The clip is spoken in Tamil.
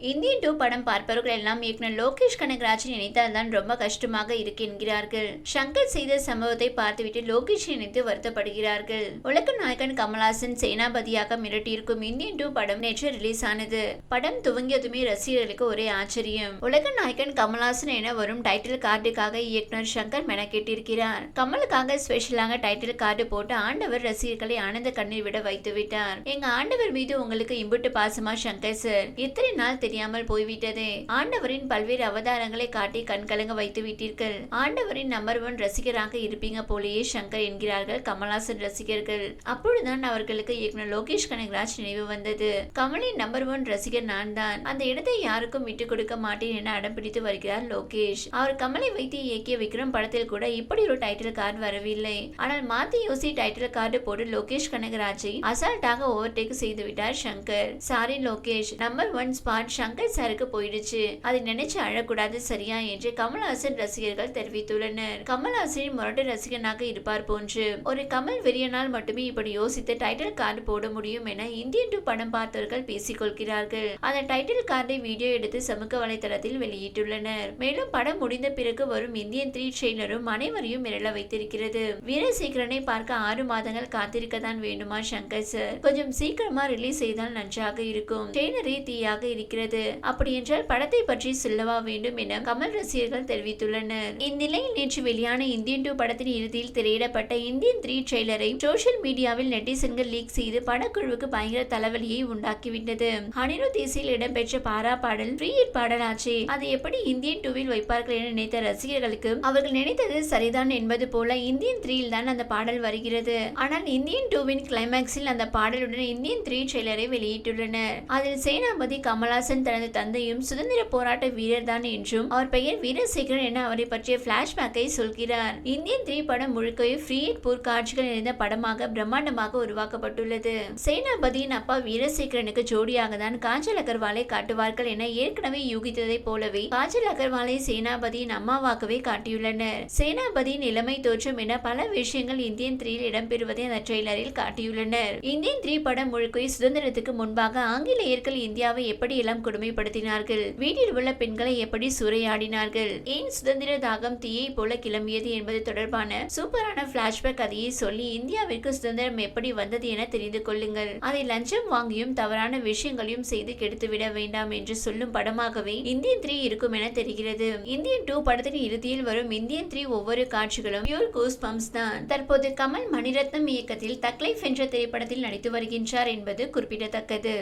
இந்தியன் டூ படம் பார்ப்பவர்கள் எல்லாம் இயக்குனர் லோகேஷ் கனகராஜன் நினைத்தால் தான் ரொம்ப கஷ்டமாக இருக்கு என்கிறார்கள் சங்கர் செய்த சம்பவத்தை பார்த்துவிட்டு லோகேஷ் நினைத்து வருத்தப்படுகிறார்கள். உலக நாயகன் கமல்ஹாசன் சேனாபதியாக மிரட்டியிருக்கும் இந்தியன் டூ படம் நேற்று ரிலீஸ் ஆனது. படம் துவங்கியதுமே ரசிகர்களுக்கு ஒரே ஆச்சரியம். உலக நாயகன் கமல்ஹாசன் என வரும் டைட்டில் கார்டுக்காக இயக்குனர் சங்கர் மெனக்கெட்டிருக்கிறார். கமலுக்காக ஸ்பெஷலாக டைட்டில் கார்டு போட்டு ஆண்டவர் ரசிகர்களை ஆனந்த கண்ணீர் விட வைத்து விட்டார் எங்க ஆண்டவர் மீது உங்களுக்கு இம்புட்டு பாசமா சங்கர் சார் இத்தனை நாள் தெரியாமல் போய்விட்டது. ஆண்டவரின் பல்வேறு அவதாரங்களை காட்டி கண்கலங்க வைத்து விட்டீர்கள். ஆண்டவரின் நம்பர் ஒன் ரசிகராக இருப்பீங்க போலேயே சங்கர் என்கிறார்கள் கமல்ஹாசன் ரசிகர்கள். அப்பொழுதுதான் அவர்களுக்கு இயக்குனர் லோகேஷ் கனகராஜ் நினைவு வந்தது. கமலின் நம்பர் ஒன் ரசிகர் நான் தான் அந்த இடத்தை யாருக்கும் விட்டு கொடுக்க மாட்டேன் என அடம் பிடித்து வருகிறார் லோகேஷ். அவர் கமலை வைத்து இயக்கிய விக்ரம் படத்தில் கூட இப்படி ஒரு டைட்டில் கார்டு வரவில்லை. ஆனால் மாத்தி யோசி டைட்டில் கார்டு போட்டு லோகேஷ் கனகராஜை அசால்ட்டாக ஓவர்டேக் செய்து விட்டார் Shankar. Sorry Lokesh number one spot Shankar சாருக்கு போயிடுச்சு. அதை நினைச்சு அழக்கூடாது சரியா என்று கமல்ஹாசன் ரசிகர்கள் தெரிவித்துள்ளனர். கமல்ஹாசனின் முரட்டு ரசிகனாக இருப்பார் போன்று. ஒரு கமல் வெறியனால் மட்டுமே இப்படி யோசித்து டைட்டில் கார்டு போட முடியும் என இந்தியன் டூ படம் பார்த்தவர்கள் பேசிக் கொள்கிறார்கள் அந்த டைட்டில் கார்டை வீடியோ எடுத்து சமூக வலைதளத்தில் வெளியிட்டுள்ளனர். மேலும் படம் முடிந்த பிறகு வரும் இந்தியன் த்ரீ ட்ரெய்லரும் அனைவரையும் மிரள வைத்திருக்கிறது. வீரசேகரனை பார்க்க ஆறு மாதங்கள் காத்திருக்க தான் வேண்டுமா சங்கர் சார்? கொஞ்சம் சீக்கிரமா ரிலீஸ் செய்தால் நன்றாக இருக்கும். ட்ரெய்லரே தீயாக இருக்கிறது. அப்படி என்றால் படத்தை பற்றி சொல்லவா வேண்டும் என கமல் ரசிகர்கள் தெரிவித்துள்ளனர். இந்நிலையில் நேற்று வெளியான இந்தியன் டூ படத்தின் இறுதியில் திரையிடப்பட்ட இந்தியன் த்ரீ ட்ரெய்லரை சோசியல் மீடியாவில் நெட்டிசன்கள் லீக் செய்து படக்குழுவுக்கு பயங்கர தலைவலியை உண்டாக்கிவிட்டது. அனிரு தேசியில் இடம்பெற்ற பாரா பாடல் ஃப்ரீ ஹிட் பாடலாச்சே. அதை எப்படி இந்தியன் டூவில் வைப்பார்கள் என நினைத்த ரசிகர்களுக்கு அவர்கள் நினைத்தது சரிதான் என்பது போல இந்தியன் த்ரீயில் தான் அந்த பாடல் வருகிறது. ஆனால் இந்தியன் டூவின் கிளைமேக்ஸில் அந்த பாடலுடன் இந்தியன் த்ரீ ட்ரெய்லரை வெளியிட்டுள்ளனர். அதில் சேனாபதி கமலாசன் கமல்ஹாசன் தனது தந்தையும் சுதந்திர போராட்ட வீரர் தான் என்றும் அவர் பெயர் வீரசேகரன் என அவரை பற்றிய பிளாஷ்பேக்கை சொல்கிறார். இந்தியன் த்ரீ படம் முழுக்கையும் ஃப்ரீட் போர் காட்சிகள் நிறைந்த படமாக பிரம்மாண்டமாக உருவாக்கப்பட்டுள்ளது. சேனாபதியின் அப்பா வீரசேகரனுக்கு ஜோடியாக தான் காஜல் அகர்வாலை காட்டுவார்கள் என ஏற்கனவே யூகித்ததைப் போலவே காஜல் அகர்வாலை சேனாபதியின் அம்மாவாகவே காட்டியுள்ளனர். சேனாபதியின் இளமை தோற்றம் என பல விஷயங்கள் இந்தியன் த்ரீயில் இடம்பெறுவதை அந்த ட்ரெய்லரில் காட்டியுள்ளனர். இந்தியன் த்ரீ படம் முழுக்கையும் சுதந்திரத்துக்கு முன்பாக ஆங்கிலேயர்கள் இந்தியாவை எப்படி எல்லாம் கொடுமைப்படுத்தினார்கள். வீட்டில் உள்ள பெண்களை எப்படி சூறையாடினார்கள்? ஏன் சுதந்திர தாகம் தீயை போல கிளம்பியது என்பது தொடர்பான சூப்பரான பிளாஷ்பேக் கதையை சொல்லி இந்தியாவிற்கு சுதந்திரம் எப்படி வந்தது என தெரிந்து கொள்ளுங்கள். அதை லஞ்சம் வாங்கியும் தவறான விஷயங்களையும் செய்து கெடுத்துவிட வேண்டாம் என்று சொல்லும் படமாகவே இந்தியன் த்ரீ இருக்கும் என தெரிகிறது. இந்தியன் டூ படத்தின் இறுதியில் வரும் இந்தியன் த்ரீ ஒவ்வொரு காட்சிகளும் பியூர் கூஸ் பம்ப்ஸ் தான். தற்போது கமல் மணிரத்னம் இயக்கத்தில் தக்லைஃப் என்ற திரைப்படத்தில் நடித்து வருகின்றார் என்பது குறிப்பிடத்தக்கது.